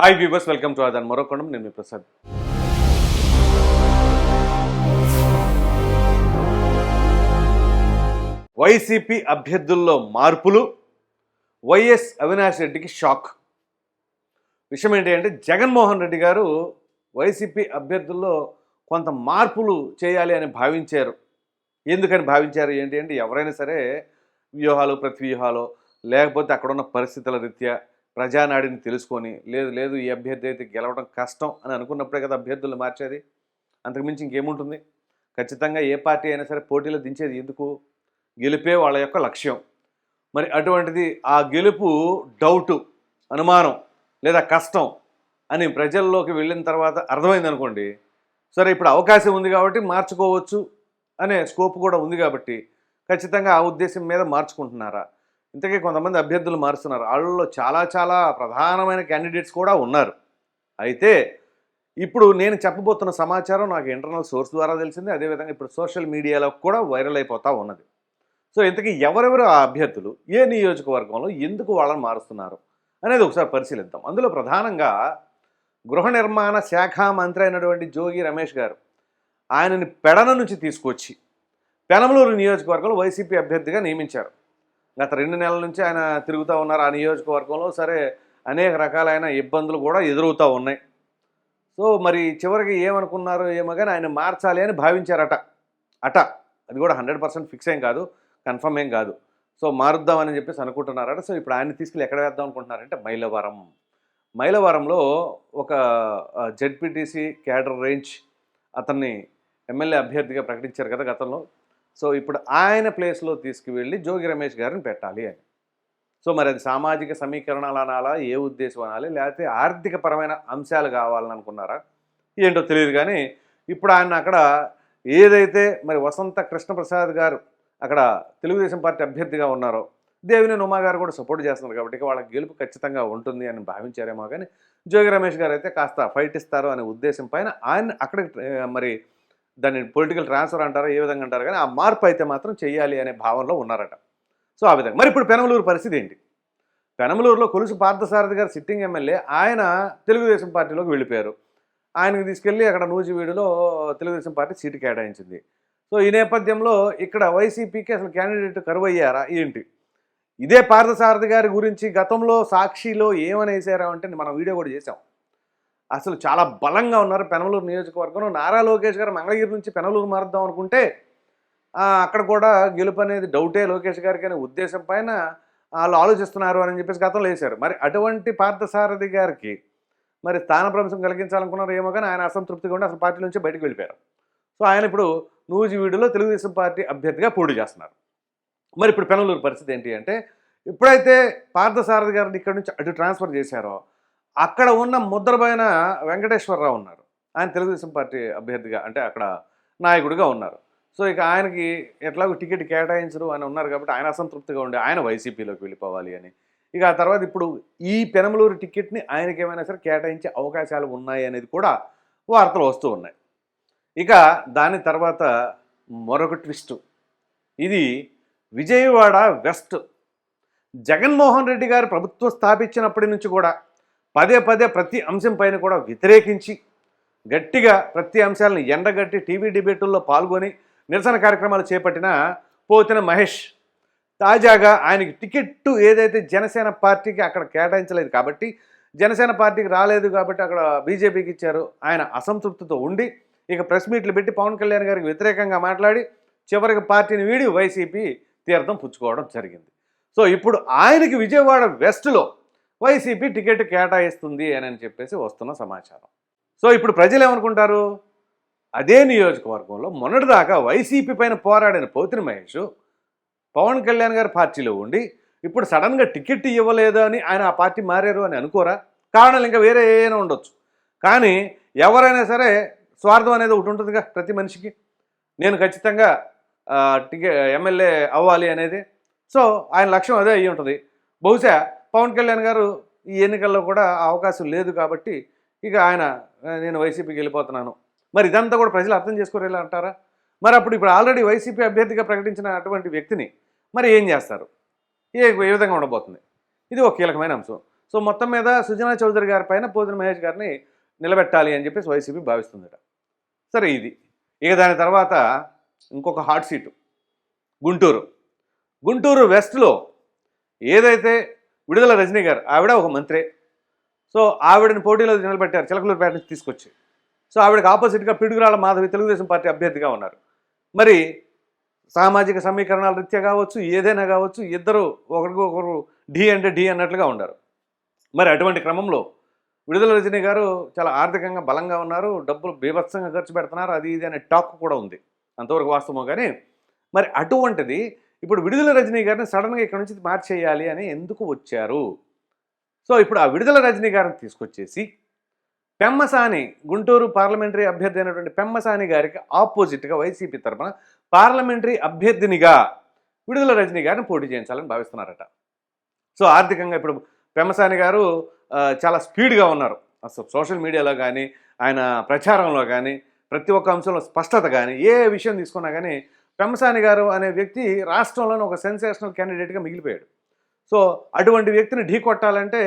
Hi viewers welcome to ఆదాన్ మరొకొండం నేను మీ ప్రసాద్. వైసీపీ అభ్యర్థుల్లో మార్పులు వైఎస్ అవినాష్ రెడ్డికి షాక్. విషయం ఏంటి అంటే జగన్మోహన్ రెడ్డి గారు వైసీపీ అభ్యర్థుల్లో కొంత మార్పులు చేయాలి అని భావించారు. ఎందుకని భావించారు? ఏంటి అంటే ఎవరైనా సరే వ్యూహాలు ప్రతి వ్యూహాలు లేకపోతే అక్కడున్న పరిస్థితుల రీత్యా ప్రజానాడిని తెలుసుకొని లేదు లేదు ఈ అభ్యర్థి అయితే గెలవడం కష్టం అని అనుకున్నప్పుడే కదా అభ్యర్థులు మార్చేది. అంతకుమించి ఇంకేముంటుంది? ఖచ్చితంగా ఏ పార్టీ అయినా సరే పోటీలో దించేది ఎందుకు? గెలిపే వాళ్ళ యొక్క లక్ష్యం. మరి అటువంటిది ఆ గెలుపు డౌటు అనుమానం లేదా కష్టం అని ప్రజల్లోకి వెళ్ళిన తర్వాత అర్థమైంది అనుకోండి సరే ఇప్పుడు అవకాశం ఉంది కాబట్టి మార్చుకోవచ్చు అనే స్కోప్ కూడా ఉంది కాబట్టి ఖచ్చితంగా ఆ ఉద్దేశం మీద మార్చుకుంటున్నారా? ఇంతకీ కొంతమంది అభ్యర్థులు మారుస్తున్నారు. వాళ్ళలో చాలా చాలా ప్రధానమైన క్యాండిడేట్స్ కూడా ఉన్నారు. అయితే ఇప్పుడు నేను చెప్పబోతున్న సమాచారం నాకు ఇంటర్నల్ సోర్స్ ద్వారా తెలిసింది. అదేవిధంగా ఇప్పుడు సోషల్ మీడియాలో కూడా వైరల్ అయిపోతూ ఉన్నది. సో ఇంతకీ ఎవరెవరు ఆ అభ్యర్థులు? ఏ నియోజకవర్గంలో ఎందుకు వాళ్ళని మారుస్తున్నారు? అనేది ఒకసారి పరిశీలిద్దాం. అందులో ప్రధానంగా గృహ నిర్మాణ శాఖ మంత్రి అయినటువంటి జోగి రమేష్ గారు ఆయనని పెడన నుంచి తీసుకొచ్చి పెనమలూరు నియోజకవర్గంలో వైసీపీ అభ్యర్థిగా నియమించారు. గత రెండు నెలల నుంచి ఆయన తిరుగుతూ ఉన్నారు. ఆ నియోజకవర్గంలో సరే అనేక రకాలైన ఇబ్బందులు కూడా ఎదురవుతూ ఉన్నాయి. సో మరి చివరికి ఏమనుకున్నారు? ఏమో కానీ ఆయన మార్చాలి అని భావించారట. అట. అది కూడా హండ్రెడ్ పర్సెంట్ ఫిక్స్ ఏం కాదు. కన్ఫర్మ్ ఏం కాదు. సో మారుద్దామని చెప్పేసి అనుకుంటున్నారట. సో ఇప్పుడు ఆయన తీసుకెళ్ళి ఎక్కడ వేద్దాం అనుకుంటున్నారంటే మైలవరం. మైలవరంలో ఒక జెడ్పీటీసీ క్యాడర్ రేంజ్ అతన్ని ఎమ్మెల్యే అభ్యర్థిగా ప్రకటించారు కదా గతంలో. సో ఇప్పుడు ఆయన ప్లేస్లో తీసుకువెళ్ళి జోగి రమేష్ గారిని పెట్టాలి అని. సో మరి అది సామాజిక సమీకరణాలు అనాలా? ఏ ఉద్దేశం అనాలి? లేకపోతే ఆర్థికపరమైన అంశాలు కావాలని అనుకున్నారా? ఏంటో తెలియదు కానీ ఇప్పుడు ఆయన అక్కడ ఏదైతే మరి వసంత కృష్ణప్రసాద్ గారు అక్కడ తెలుగుదేశం పార్టీ అభ్యర్థిగా ఉన్నారో దేవిని ఉమా గారు కూడా సపోర్ట్ చేస్తున్నారు కాబట్టి వాళ్ళకి గెలుపు ఖచ్చితంగా ఉంటుంది అని భావించారేమో కానీ జోగి రమేష్ గారు అయితే కాస్త ఫైట్ ఇస్తారు అనే ఉద్దేశం పైన ఆయన అక్కడ మరి దాన్ని పొలిటికల్ ట్రాన్స్ఫర్ అంటారా ఏ విధంగా అంటారు కానీ ఆ మార్పు అయితే మాత్రం చేయాలి అనే భావనలో ఉన్నారట. సో ఆ విధంగా. మరి ఇప్పుడు పెనమలూరు పరిస్థితి ఏంటి? పెనమలూరులో కొలుసు పార్థసారథి గారు సిట్టింగ్ ఎమ్మెల్యే ఆయన తెలుగుదేశం పార్టీలోకి వెళ్ళిపోయారు. ఆయనకు తీసుకెళ్ళి అక్కడ నూజివీడులో తెలుగుదేశం పార్టీ సీటు కేటాయించింది. సో ఈ నేపథ్యంలో ఇక్కడ వైసీపీకి అసలు క్యాండిడేట్ కరువు అయ్యారా ఏంటి? ఇదే పార్థసారథి గారి గురించి గతంలో సాక్షిలో ఏమనేసారా అంటే మనం వీడియో కూడా చేసాం అసలు చాలా బలంగా ఉన్నారు పెనమలూరు నియోజకవర్గంలో. నారా లోకేష్ గారు మంగళగిరి నుంచి పెనమలూరు మారుద్దాం అనుకుంటే అక్కడ కూడా గెలుపు అనేది డౌటే లోకేష్ గారికి అనే ఉద్దేశం పైన వాళ్ళు ఆలోచిస్తున్నారు అని చెప్పేసి గతంలో వేశారు. మరి అటువంటి పార్థసారథి గారికి మరి స్థానభ్రంశం కలిగించాలనుకున్నారు ఏమో కానీ ఆయన అసంతృప్తిగా ఉండి అసలు పార్టీ నుంచి బయటకు వెళ్ళిపోయారు. సో ఆయన ఇప్పుడు నూజివీడులో తెలుగుదేశం పార్టీ అభ్యర్థిగా పోటీ చేస్తున్నారు. మరి ఇప్పుడు పెనలూరు పరిస్థితి ఏంటి అంటే ఎప్పుడైతే పార్థసారథి గారిని ఇక్కడ నుంచి అటు ట్రాన్స్ఫర్ చేశారో అక్కడ ఉన్న ముద్రపోయిన వెంకటేశ్వరరావు ఉన్నారు. ఆయన తెలుగుదేశం పార్టీ అభ్యర్థిగా అంటే అక్కడ నాయకుడిగా ఉన్నారు. సో ఇక ఆయనకి ఎట్లాగో టికెట్ కేటాయించరు అని ఉన్నారు కాబట్టి ఆయన అసంతృప్తిగా ఉండి ఆయన వైసీపీలోకి వెళ్ళిపోవాలి అని. ఇక ఆ తర్వాత ఇప్పుడు ఈ పెనమలూరు టికెట్ని ఆయనకి ఏమైనా సరే కేటాయించే అవకాశాలు ఉన్నాయి అనేది కూడా వార్తలు వస్తూ ఉన్నాయి. ఇక దాని తర్వాత మరొక ట్విస్ట్. ఇది విజయవాడ వెస్ట్. జగన్మోహన్ రెడ్డి గారు ప్రభుత్వం స్థాపించినప్పటి నుంచి కూడా పదే పదే ప్రతి అంశం పైన కూడా వ్యతిరేకించి గట్టిగా ప్రతి అంశాలను ఎండగట్టి టీవీ డిబేటుల్లో పాల్గొని నిరసన కార్యక్రమాలు చేపట్టిన పోతిన మహేష్. తాజాగా ఆయనకి టికెట్టు ఏదైతే జనసేన పార్టీకి అక్కడ కేటాయించలేదు కాబట్టి జనసేన పార్టీకి రాలేదు కాబట్టి అక్కడ బీజేపీకి ఇచ్చారు. ఆయన అసంతృప్తితో ఉండి ఇక ప్రెస్ మీట్లు పెట్టి పవన్ కళ్యాణ్ గారికి వ్యతిరేకంగా మాట్లాడి చివరికి పార్టీని వీడి వైసీపీ తీర్థం పుచ్చుకోవడం జరిగింది. సో ఇప్పుడు ఆయనకి విజయవాడ వెస్ట్లో వైసీపీ టికెట్ కేటాయిస్తుంది అని అని చెప్పేసి వస్తున్న సమాచారం. సో ఇప్పుడు ప్రజలు ఏమనుకుంటారు? అదే నియోజకవర్గంలో మొన్నటిదాకా వైసీపీ పైన పోరాడిన పోతిని మహేష్ పవన్ కళ్యాణ్ గారి పార్టీలో ఉండి ఇప్పుడు సడన్గా టికెట్ ఇవ్వలేదు అని ఆయన ఆ పార్టీ మారారు అని అనుకోరా? కారణాలు ఇంకా వేరే ఏమైనా ఉండొచ్చు. కానీ ఎవరైనా సరే స్వార్థం అనేది ఒకటి ఉంటుందిగా ప్రతి మనిషికి. నేను ఖచ్చితంగా టికెట్ ఎమ్మెల్యే అవ్వాలి అనేది. సో ఆయన లక్ష్యం అదే అయ్యి ఉంటుంది. బహుశా పవన్ కళ్యాణ్ గారు ఈ ఎన్నికల్లో కూడా అవకాశం లేదు కాబట్టి ఇక ఆయన నేను వైసీపీకి వెళ్ళిపోతున్నాను. మరి ఇదంతా కూడా ప్రజలు అర్థం చేసుకోరేలా అంటారా? మరి అప్పుడు ఇప్పుడు ఆల్రెడీ వైసీపీ అభ్యర్థిగా ప్రకటించిన అటువంటి వ్యక్తిని మరి ఏం చేస్తారు? ఏ ఏ విధంగా ఉండబోతుంది? ఇది ఒక కీలకమైన అంశం. సో మొత్తం మీద సుజనా చౌదరి గారి పైన పోతిన మహేష్ గారిని నిలబెట్టాలి అని చెప్పేసి వైసీపీ భావిస్తుందట. సరే ఇది. ఇక దాని తర్వాత ఇంకొక హాట్ సీటు. గుంటూరు. గుంటూరు వెస్ట్లో ఏదైతే విడుదల రజనీ గారు ఆవిడ ఒక మంత్రే. సో ఆవిడని పోటీలో నిలబెట్టారు చిలకలూరుపేట నుంచి తీసుకొచ్చి. సో ఆవిడకి ఆపోజిట్గా పిడుగురాళ్ళ మాధవి తెలుగుదేశం పార్టీ అభ్యర్థిగా ఉన్నారు. మరి సామాజిక సమీకరణాల రీత్యా కావచ్చు ఏదైనా కావచ్చు ఇద్దరు ఒకరికి ఒకరు ఢీ అంటే ఢీ అన్నట్లుగా ఉన్నారు మరి అటువంటి క్రమంలో విడుదల రజనీ గారు చాలా ఆర్థికంగా బలంగా ఉన్నారు డబ్బులు బీభత్సంగా ఖర్చు పెడుతున్నారు అది ఇది అనే టాక్ కూడా ఉంది. అంతవరకు వాస్తవం కానీ మరి అటువంటిది ఇప్పుడు విడుదల రజనీ గారిని సడన్గా ఇక్కడ నుంచి మార్చేయాలి అని ఎందుకు వచ్చారు? సో ఇప్పుడు ఆ విడుదల రజనీ గారిని తీసుకొచ్చేసి పెమ్మసాని గుంటూరు పార్లమెంటరీ అభ్యర్థి అయినటువంటి పెమ్మసాని గారికి ఆపోజిట్గా వైసీపీ తరఫున పార్లమెంటరీ అభ్యర్థినిగా విడుదల రజనీ గారిని పోటీ చేయించాలని భావిస్తున్నారట. సో ఆర్థికంగా ఇప్పుడు పెమ్మసాని గారు చాలా స్పీడ్గా ఉన్నారు. అసలు సోషల్ మీడియాలో కానీ ఆయన ప్రచారంలో కానీ ప్రతి ఒక్క అంశంలో స్పష్టత కానీ ఏ విషయం తీసుకున్నా కానీ పెంసాని గారు అనే వ్యక్తి రాష్ట్రంలోనే ఒక సెన్సేషనల్ క్యాండిడేట్గా మిగిలిపోయాడు. సో అటువంటి వ్యక్తిని ఢీ కొట్టాలంటే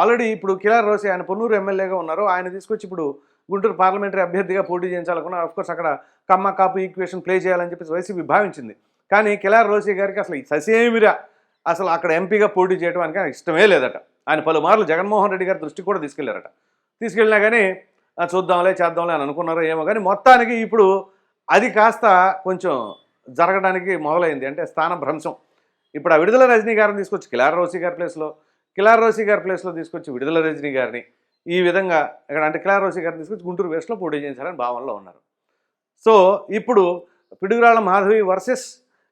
ఆల్రెడీ ఇప్పుడు కిలార్ రోసి ఆయన పొన్నూరు ఎమ్మెల్యేగా ఉన్నారు. ఆయన తీసుకొచ్చి ఇప్పుడు గుంటూరు పార్లమెంటరీ అభ్యర్థిగా పోటీ చేయించాలనుకున్నారు. అఫ్కోర్స్ అక్కడ కమ్మ కాపు ఈక్వేషన్ ప్లే చేయాలని చెప్పేసి వైసీపీ భావించింది. కానీ కిలార్ రోసి గారికి అసలు ససేమిరా! అసలు అక్కడ ఎంపీగా పోటీ చేయడానికి ఆయన ఇష్టమే లేదట. ఆయన పలుమార్లు జగన్మోహన్ రెడ్డి గారి దృష్టికి కూడా తీసుకెళ్ళారట. తీసుకెళ్ళినా కానీ చూద్దాంలే చేద్దాంలే అని అనుకున్నారో ఏమో కానీ మొత్తానికి ఇప్పుడు అది కాస్త కొంచెం జరగడానికి మొదలైంది. అంటే స్థాన భ్రంశం. ఇప్పుడు ఆ విడుదల రజనీ గారిని తీసుకొచ్చి కిలార్ రోసి గారి ప్లేస్లో కిలార్ రోసి గారి ప్లేస్లో తీసుకొచ్చి విడుదల రజనీ గారిని ఈ విధంగా ఇక్కడ అంటే కిలార్ రోసి గారిని తీసుకొచ్చి గుంటూరు వేస్ట్లో పోటీ చేయించాలని భావనలో ఉన్నారు. సో ఇప్పుడు పిడుగురాళ్ళ మాధవి వర్సెస్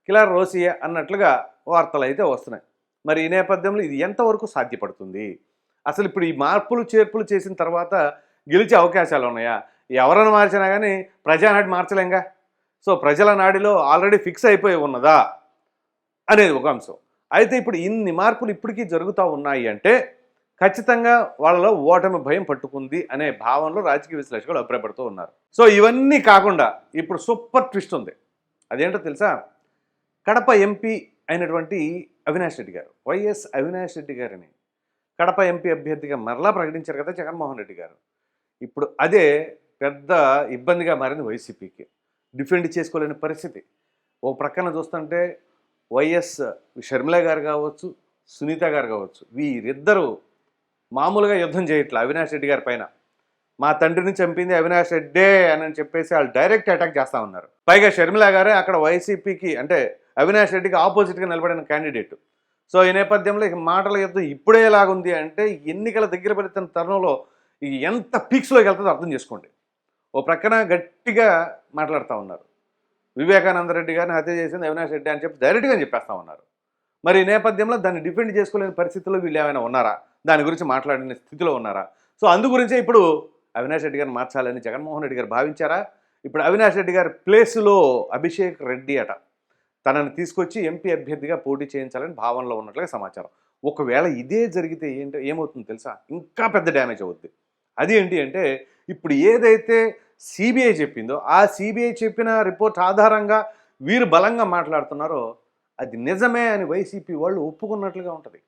కిలార్ రోసియే అన్నట్లుగా వార్తలు అయితే వస్తున్నాయి. మరి ఈ నేపథ్యంలో ఇది ఎంతవరకు సాధ్యపడుతుంది? అసలు ఇప్పుడు ఈ మార్పులు చేర్పులు చేసిన తర్వాత గెలిచే అవకాశాలు ఉన్నాయా? ఎవరైనా మార్చినా కానీ ప్రజానాటి మార్చలేంగా? సో ప్రజల నాడిలో ఆల్రెడీ ఫిక్స్ అయిపోయి ఉన్నదా అనేది ఒక అంశం. అయితే ఇప్పుడు ఇన్ని మార్పులు ఇప్పటికీ జరుగుతూ ఉన్నాయి అంటే ఖచ్చితంగా వాళ్ళలో ఓటమి భయం పట్టుకుంది అనే భావనలో రాజకీయ విశ్లేషకులు అభిప్రాయపడుతూ ఉన్నారు. సో ఇవన్నీ కాకుండా ఇప్పుడు సూపర్ ట్విస్ట్ ఉంది. అదేంటో తెలుసా? కడప ఎంపీ అయినటువంటి అవినాష్ రెడ్డి గారు వైఎస్ అవినాష్ రెడ్డి గారిని కడప ఎంపీ అభ్యర్థిగా మరలా ప్రకటించారు కదా జగన్మోహన్ రెడ్డి గారు. ఇప్పుడు అదే పెద్ద ఇబ్బందిగా మారింది వైసీపీకి. డిఫెండ్ చేసుకోలేని పరిస్థితి. ఓ ప్రక్కన చూస్తుంటే వైఎస్ షర్మిల గారు కావచ్చు సునీత గారు కావచ్చు వీరిద్దరూ మామూలుగా యుద్ధం చేయట్లే అవినాష్ రెడ్డి గారి పైన. మా తండ్రిని చంపింది అవినాష్ రెడ్డే అని చెప్పేసి వాళ్ళు డైరెక్ట్ అటాక్ చేస్తూ ఉన్నారు. పైగా షర్మిల గారే అక్కడ వైసీపీకి అంటే అవినాష్ రెడ్డికి ఆపోజిట్గా నిలబడిన క్యాండిడేట్. సో ఈ నేపథ్యంలో ఇక మాటల యుద్ధం ఇప్పుడే ఎలాగుంది అంటే ఎన్నికల దగ్గర పడుతున్న తరుణంలో ఎంత పీక్స్లోకి వెళ్తుందో అర్థం చేసుకోండి. ఓ ప్రక్కన గట్టిగా మాట్లాడుతూ ఉన్నారు. వివేకానంద రెడ్డి గారిని హత్య చేసింది అవినాష్ రెడ్డి అని చెప్పి డైరెక్ట్గా చెప్పేస్తా ఉన్నారు. మరి ఈ నేపథ్యంలో దాన్ని డిఫెండ్ చేసుకోలేని పరిస్థితుల్లో వీళ్ళు ఏమైనా ఉన్నారా? దాని గురించి మాట్లాడిన స్థితిలో ఉన్నారా? సో అందు గురించే ఇప్పుడు అవినాష్ రెడ్డి గారిని మార్చాలని జగన్మోహన్ రెడ్డి గారు భావించారా? ఇప్పుడు అవినాష్ రెడ్డి గారి ప్లేస్లో అభిషేక్ రెడ్డి అట. తనని తీసుకొచ్చి ఎంపీ అభ్యర్థిగా పోటీ చేయించాలని భావనలో ఉన్నట్లుగా సమాచారం. ఒకవేళ ఇదే జరిగితే ఏంటో ఏమవుతుందో తెలుసా? ఇంకా పెద్ద డ్యామేజ్ అవుద్ది. అది ఏంటి అంటే ఇప్పుడు ఏదైతే సిబిఐ చెప్పిందో ఆ సిబిఐ చెప్పిన రిపోర్ట్ ఆధారంగా వీరు బలంగా మాట్లాడుతున్నారో అది నిజమే అని వైసీపీ వాళ్ళు ఒప్పుకున్నట్లుగా ఉంటుంది.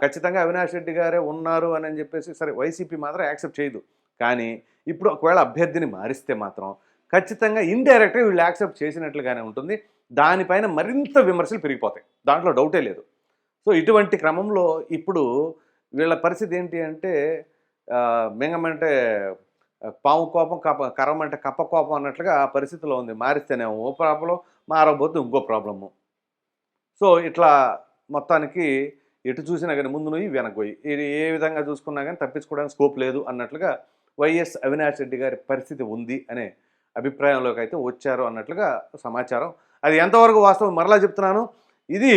ఖచ్చితంగా అవినాష్ రెడ్డి గారే ఉన్నారు అని అని చెప్పేసి సరే వైసీపీ మాత్రం యాక్సెప్ట్ చేయదు. కానీ ఇప్పుడు ఒకవేళ అభ్యర్థిని మారిస్తే మాత్రం ఖచ్చితంగా ఇండైరెక్ట్గా వీళ్ళు యాక్సెప్ట్ చేసినట్లుగానే ఉంటుంది. దానిపైన మరింత విమర్శలు పెరిగిపోతాయి. దాంట్లో డౌటే లేదు. సో ఇటువంటి క్రమంలో ఇప్పుడు వీళ్ళ పరిస్థితి ఏంటి అంటే ఆ, మింగమంటే పాము కోపం కప్ప అంటే కప్ప కోపం అన్నట్లుగా ఆ పరిస్థితిలో ఉంది. మారిస్తేనేమో ఓ ప్రాబ్లం మారబోతే ఇంకో ప్రాబ్లము సో ఇట్లా మొత్తానికి ఎటు చూసినా కానీ ముందు నువ్వు వెనకపోయి ఇది ఏ విధంగా చూసుకున్నా కానీ తప్పించుకోవడానికి స్కోప్ లేదు అన్నట్లుగా వైఎస్ అవినాష్ రెడ్డి గారి పరిస్థితి ఉంది అనే అభిప్రాయంలోకి అయితే వచ్చారు అన్నట్లుగా సమాచారం. అది ఎంతవరకు వాస్తవం మరలా చెప్తున్నాను. ఇది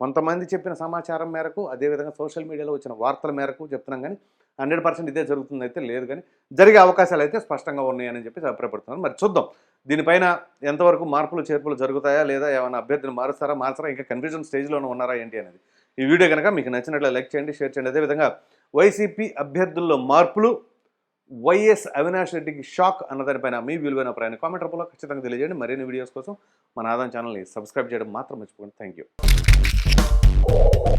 కొంతమంది చెప్పిన సమాచారం మేరకు అదేవిధంగా సోషల్ మీడియాలో వచ్చిన వార్తల మేరకు చెప్తున్నాం కానీ హండ్రెడ్ పర్సెంట్ ఇదే జరుగుతుంది అయితే లేదు కానీ జరిగే అవకాశాలు అయితే స్పష్టంగా ఉన్నాయని చెప్పి అభిప్రాయపడుతున్నాను. మరి చూద్దాం. దీనిపైన ఎంతవరకు మార్పులు చేర్పులు జరుగుతాయా లేదా ఏమైనా అభ్యర్థిని మారుస్తారా మార్చారా ఇంకా కన్ఫ్యూజన్ స్టేజ్లోనే ఉన్నారా ఏంటి అనేది. ఈ వీడియో కనుక మీకు నచ్చినట్లు లైక్ చేయండి షేర్ చేయండి. అదేవిధంగా వైసీపీ అభ్యర్థుల్లో మార్పులు వైఎస్ అవినాష్ రెడ్డికి షాక్ అన్నదానిపైన మీ విలువైన ప్రయాణం కామెంట్ రూపంలో ఖచ్చితంగా తెలియజేయండి. మరిన్ని వీడియోస్ కోసం మన ఆదాయం ఛానల్ని సబ్స్క్రైబ్ చేయడం మాత్రం మర్చిపోకండి. Thank you